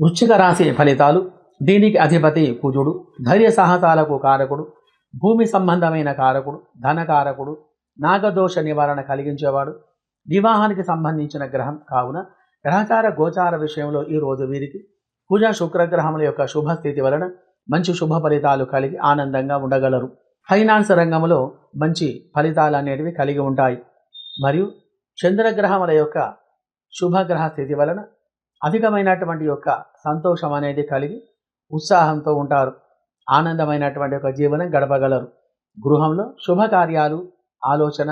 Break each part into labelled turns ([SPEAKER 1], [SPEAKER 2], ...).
[SPEAKER 1] వృశ్చిక రాశి ఫలితాలు దీనికి అధిపతి కుజుడు ధైర్య సాహసాలకు కారకుడు భూమి సంబంధమైన కారకుడు ధనకారకుడు నాగదోష నివారణ కలిగించేవాడు వివాహానికి సంబంధించిన గ్రహం కావున గ్రహచార గోచార విషయంలో ఈరోజు వీరికి కుజ శుక్రగ్రహముల యొక్క శుభస్థితి వలన మంచి శుభ ఫలితాలు కలిగి ఆనందంగా ఉండగలరు. ఫైనాన్స్ రంగంలో మంచి ఫలితాలు అనేటివి కలిగి ఉంటాయి. మరియు చంద్రగ్రహముల యొక్క శుభగ్రహ స్థితి వలన అధికమైనటువంటి యొక్క సంతోషం అనేది కలిగి ఉత్సాహంతో ఉంటారు. ఆనందమైనటువంటి ఒక జీవనం గడపగలరు. గృహంలో శుభకార్యాలు ఆలోచన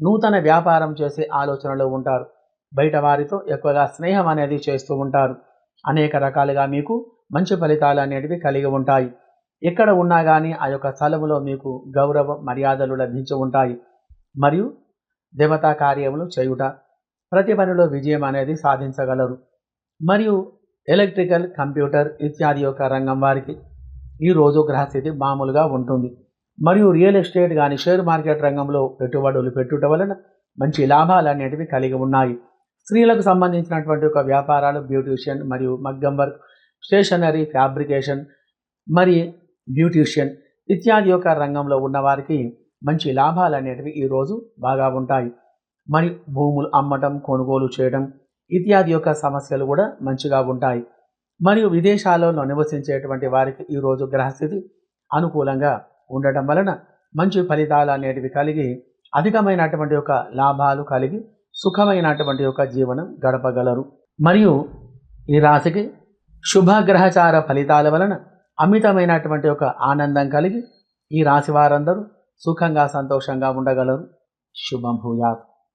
[SPEAKER 1] నూతన వ్యాపారం చేసే ఆలోచనలో ఉంటారు. బయట వారితో ఎక్కువగా స్నేహం అనేది చేస్తూ ఉంటారు. అనేక రకాలుగా మీకు మంచి ఫలితాలు అనేటివి కలిగి ఉంటాయి. ఎక్కడ ఉన్నా కానీ ఆ యొక్క స్థలములో మీకు గౌరవ మర్యాదలు లభించి ఉంటాయి. మరియు దేవతా కార్యములు చేయుట ప్రతి పనిలో విజయం అనేది సాధించగలరు. మరియు ఎలక్ట్రికల్ కంప్యూటర్ ఇత్యాది యొక్క రంగం వారికి ఈరోజు గ్రహస్థితి మామూలుగా ఉంటుంది. మరియు రియల్ ఎస్టేట్ కానీ షేర్ మార్కెట్ రంగంలో పెట్టుబడులు పెట్టుట వలన మంచి లాభాలు అనేటివి కలిగి ఉన్నాయి. స్త్రీలకు సంబంధించినటువంటి ఒక వ్యాపారాలు బ్యూటీషియన్ మరియు మగ్గం వర్క్ స్టేషనరీ ఫ్యాబ్రికేషన్ మరి బ్యూటీషియన్ ఇత్యాది యొక్క రంగంలో ఉన్నవారికి మంచి లాభాలు అనేటివి ఈరోజు బాగా ఉంటాయి. మరి భూములు అమ్మటం కొనుగోలు చేయడం ఇత్యాది యొక్క సమస్యలు కూడా మంచిగా ఉంటాయి. మరియు విదేశాలలో నివసించేటువంటి వారికి ఈరోజు గ్రహస్థితి అనుకూలంగా ఉండటం వలన మంచి ఫలితాలు అనేటివి కలిగి అధికమైనటువంటి యొక్క లాభాలు కలిగి సుఖమైనటువంటి యొక్క జీవనం గడపగలరు. మరియు ఈ రాశికి శుభగ్రహచార ఫలితాల వలన అమితమైనటువంటి ఒక ఆనందం కలిగి ఈ రాశి వారందరూ సుఖంగా సంతోషంగా ఉండగలరు. శుభం భూయాత్.